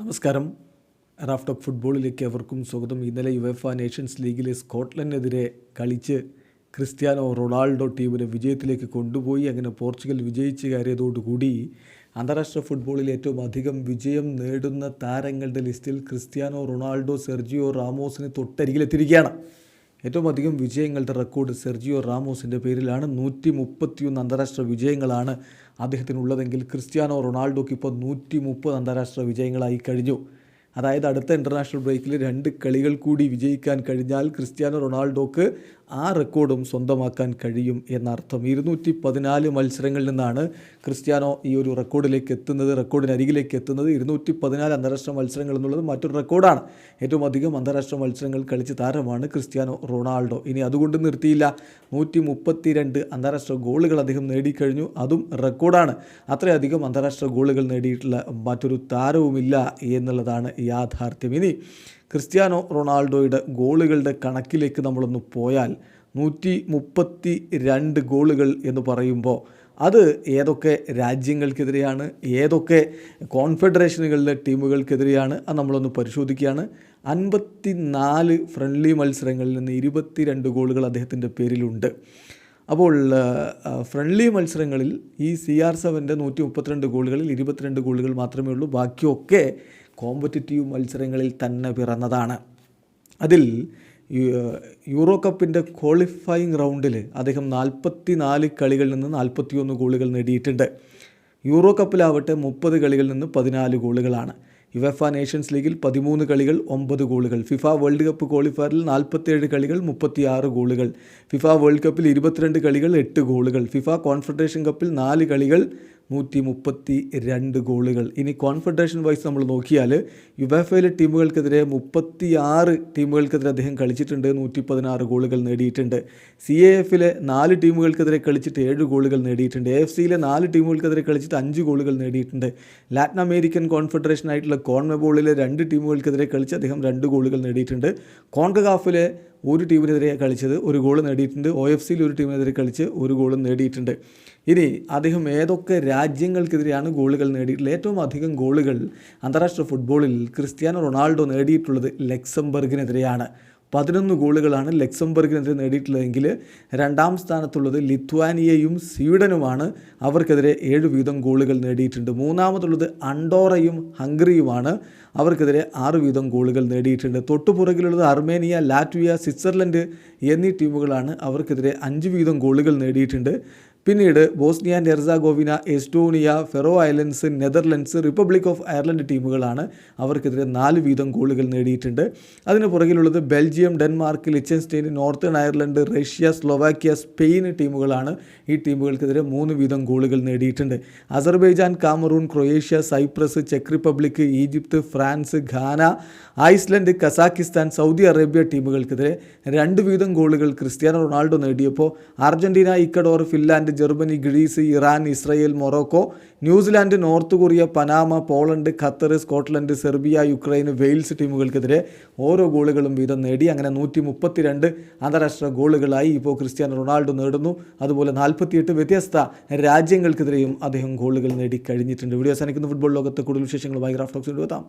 നമസ്കാരം. Raft of ഫുട്ബോളിലേക്ക് അവർക്കും സ്വാഗതം. ഇന്നലെ യുവഫ നേഷൻസ് ലീഗിലെ സ്കോട്ട്ലൻഡിനെതിരെ കളിച്ച് ക്രിസ്ത്യാനോ റൊണാൾഡോ ടീമിനെ വിജയത്തിലേക്ക് കൊണ്ടുപോയി. അങ്ങനെ പോർച്ചുഗൽ വിജയിച്ച് കയറിയതോടുകൂടി അന്താരാഷ്ട്ര ഫുട്ബോളിൽ ഏറ്റവും അധികം വിജയം നേടുന്ന താരങ്ങളുടെ ലിസ്റ്റിൽ ക്രിസ്ത്യാനോ റൊണാൾഡോ സെർജിയോ റാമോസിന് തൊട്ടരികിലെത്തിയിരിക്കുകയാണ്. ഏറ്റവും അധികം വിജയങ്ങളുടെ റെക്കോർഡ് സെർജിയോ റാമോസിന്റെ പേരിലാണ് നൂറ്റി മുപ്പത്തിയൊന്ന് അന്താരാഷ്ട്ര വിജയങ്ങളാണ് അദ്ദേഹത്തിനുള്ളതെങ്കിൽ ക്രിസ്ത്യാനോ റൊണാൾഡോക്ക് ഇപ്പോൾ നൂറ്റി മുപ്പത് അന്താരാഷ്ട്ര വിജയങ്ങളായി കഴിഞ്ഞു. അതായത് അടുത്ത ഇന്റർനാഷണൽ ബ്രേക്കിൽ രണ്ട് കളികൾ കൂടി വിജയിക്കാൻ കഴിഞ്ഞാൽ ക്രിസ്ത്യാനോ റൊണാൾഡോക്ക് ആ റെക്കോർഡും സ്വന്തമാക്കാൻ കഴിയും എന്നർത്ഥം. ഇരുന്നൂറ്റി പതിനാല് മത്സരങ്ങളിൽ നിന്നാണ് ക്രിസ്ത്യാനോ ഈ ഒരു റെക്കോർഡിലേക്ക് എത്തുന്നത് റെക്കോർഡിനരികിലേക്ക് എത്തുന്നത്. ഇരുന്നൂറ്റി പതിനാല് അന്താരാഷ്ട്ര മത്സരങ്ങൾ എന്നുള്ളത് മറ്റൊരു റെക്കോർഡാണ്. ഏറ്റവും അധികം അന്താരാഷ്ട്ര മത്സരങ്ങൾ കളിച്ച താരമാണ് ക്രിസ്ത്യാനോ റൊണാൾഡോ. ഇനി അതുകൊണ്ട് നിർത്തിയില്ല. നൂറ്റി മുപ്പത്തി രണ്ട് അന്താരാഷ്ട്ര ഗോളുകൾ അദ്ദേഹം നേടിക്കഴിഞ്ഞു. അതും റെക്കോർഡാണ്. അത്രയധികം അന്താരാഷ്ട്ര ഗോളുകൾ നേടിയിട്ടുള്ള മറ്റൊരു താരവുമില്ല എന്നുള്ളതാണ് യാഥാർത്ഥ്യം. ഇനി ക്രിസ്ത്യാനോ റൊണാൾഡോയുടെ ഗോളുകളുടെ കണക്കിലേക്ക് നമ്മളൊന്ന് പോയാൽ നൂറ്റി മുപ്പത്തി രണ്ട് ഗോളുകൾ എന്ന് പറയുമ്പോൾ അത് ഏതൊക്കെ രാജ്യങ്ങൾക്കെതിരെയാണ് ഏതൊക്കെ കോൺഫെഡറേഷനുകളിലെ ടീമുകൾക്കെതിരെയാണ് അത് നമ്മളൊന്ന് പരിശോധിക്കുകയാണ്. അൻപത്തി നാല് ഫ്രണ്ട്ലി മത്സരങ്ങളിൽ നിന്ന് ഇരുപത്തിരണ്ട് ഗോളുകൾ അദ്ദേഹത്തിന്റെ പേരിലുണ്ട്. അപ്പോൾ ഫ്രണ്ട്ലി മത്സരങ്ങളിൽ ഈ സി ആർ സെവന്റെ നൂറ്റി മുപ്പത്തിരണ്ട് ഗോളുകളിൽ ഇരുപത്തിരണ്ട് ഗോളുകൾ മാത്രമേ ഉള്ളൂ. ബാക്കിയൊക്കെ കോമ്പറ്റിറ്റീവ് മത്സരങ്ങളിൽ തന്നെ പിറന്നതാണ്. അതിൽ യൂറോ കപ്പിന്റെ ക്വാളിഫയിങ് റൗണ്ടിൽ അദ്ദേഹം നാൽപ്പത്തി നാല് കളികളിൽ നിന്ന് നാൽപ്പത്തിയൊന്ന് ഗോളുകൾ നേടിയിട്ടുണ്ട്. യൂറോ കപ്പിലാവട്ടെ മുപ്പത് കളികളിൽ നിന്ന് പതിനാല് ഗോളുകളാണ്. യുവഫ നേഷൻസ് ലീഗിൽ പതിമൂന്ന് കളികൾ ഒമ്പത് ഗോളുകൾ. ഫിഫ വേൾഡ് കപ്പ് ക്വാളിഫയറിൽ നാൽപ്പത്തേഴ് കളികൾ മുപ്പത്തിയാറ് ഗോളുകൾ. ഫിഫ വേൾഡ് കപ്പിൽ ഇരുപത്തിരണ്ട് കളികൾ എട്ട് ഗോളുകൾ. ഫിഫ കോൺഫെഡറേഷൻ കപ്പിൽ നാല് കളികൾ നൂറ്റി മുപ്പത്തി രണ്ട് ഗോളുകൾ. ഇനി കോൺഫെഡറേഷൻ വൈസ് നമ്മൾ നോക്കിയാൽ യുബാഫയിലെ ടീമുകൾക്കെതിരെ മുപ്പത്തി ആറ് ടീമുകൾക്കെതിരെ അദ്ദേഹം കളിച്ചിട്ടുണ്ട്. നൂറ്റി പതിനാറ് ഗോളുകൾ നേടിയിട്ടുണ്ട്. സി എ എഫിലെ നാല് ടീമുകൾക്കെതിരെ കളിച്ചിട്ട് ഏഴ് ഗോളുകൾ നേടിയിട്ടുണ്ട്. എ എഫ് സിയിലെ നാല് ടീമുകൾക്കെതിരെ കളിച്ചിട്ട് അഞ്ച് ഗോളുകൾ നേടിയിട്ടുണ്ട്. ലാറ്റിൻ അമേരിക്കൻ കോൺഫെഡറേഷൻ ആയിട്ടുള്ള കോൺമെബോളിലെ രണ്ട് ടീമുകൾക്കെതിരെ കളിച്ച് അദ്ദേഹം രണ്ട് ഗോളുകൾ നേടിയിട്ടുണ്ട്. കോൺകഗാഫിലെ ഒരു ടീമിനെതിരെ കളിച്ചത് ഒരു ഗോൾ നേടിയിട്ടുണ്ട്. ഒ എഫ് സിയിൽ ഒരു ടീമിനെതിരെ കളിച്ച് ഒരു ഗോളും നേടിയിട്ടുണ്ട്. ഇനി അദ്ദേഹം ഏതൊക്കെ രാജ്യങ്ങൾക്കെതിരെയാണ് ഗോളുകൾ നേടിയിട്ടുള്ളത്? ഏറ്റവും അധികം ഗോളുകൾ അന്താരാഷ്ട്ര ഫുട്ബോളിൽ ക്രിസ്ത്യാനോ റൊണാൾഡോ നേടിയിട്ടുള്ളത് ലക്സംബർഗിനെതിരെയാണ്. പതിനൊന്ന് ഗോളുകളാണ് ലക്സംബർഗിനെതിരെ നേടിയിട്ടുള്ളതെങ്കിൽ രണ്ടാം സ്ഥാനത്തുള്ളത് ലിത്വാനിയയും സ്വീഡനുമാണ്. അവർക്കെതിരെ ഏഴ് വീതം ഗോളുകൾ നേടിയിട്ടുണ്ട്. മൂന്നാമതുള്ളത് അണ്ടോറയും ഹംഗറിയുമാണ്. അവർക്കെതിരെ ആറ് വീതം ഗോളുകൾ നേടിയിട്ടുണ്ട്. തൊട്ടുപുറകിലുള്ളത് അർമേനിയ ലാറ്റ്വിയ സ്വിറ്റ്സർലൻഡ് എന്നീ ടീമുകളാണ് അവർക്കെതിരെ അഞ്ച് വീതം ഗോളുകൾ നേടിയിട്ടുണ്ട്. പിന്നീട് Bosnia Herzegovina Estonia Faroe Islands Netherlands Republic of Ireland ടീമുകളാണ് അവർക്കെതിരെ നാല് വീതം ഗോളുകൾ നേടിയിട്ടുണ്ട്. അതിന് പുറകിലുള്ളത് Belgium Denmark Liechtenstein Northern Ireland Russia Slovakia Spain ടീമുകളാണ് ഈ ടീമുകൾക്കെതിരെ മൂന്ന് വീതം ഗോളുകൾ നേടിയിട്ടുണ്ട്. Azerbaijan Cameroon Croatia Cyprus check Republic Egypt France Ghana Iceland Kazakhstan Saudi Arabia ടീമുകൾക്കെതിരെ രണ്ട് വീതം ഗോളുകൾ ക്രിസ്ത്യാനോ റൊണാൾഡോ നേടിയപ്പോൾ Argentina Ecuador Finland Germany Greece Iran Israel Morocco New Zealand North Korea Panama Poland Qatar Scotland Serbia Ukraine Wales ടീമുകൾക്കെതിരെ ഓരോ ഗോളുകളും വീതം നേടി. അങ്ങനെ നൂറ്റി മുപ്പത്തിരണ്ട് അന്താരാഷ്ട്ര ഗോളുകളായി ഇപ്പോൾ ക്രിസ്ത്യാനോ റൊണാൾഡോ നേടുന്നു. അതുപോലെ നാൽപ്പത്തിയെട്ട് വ്യത്യസ്ത രാജ്യങ്ങൾക്കെതിരെയും അദ്ദേഹം ഗോളുകൾ നേടി കഴിഞ്ഞിട്ടുണ്ട്. വീഡിയോ അവസാനിക്കുന്ന. ഫുട്ബോൾ ലോകത്തെ കൂടുതൽ വിശേഷങ്ങളുമായി ഗ്രാഫ്റ്റോക്സ് എത്താം.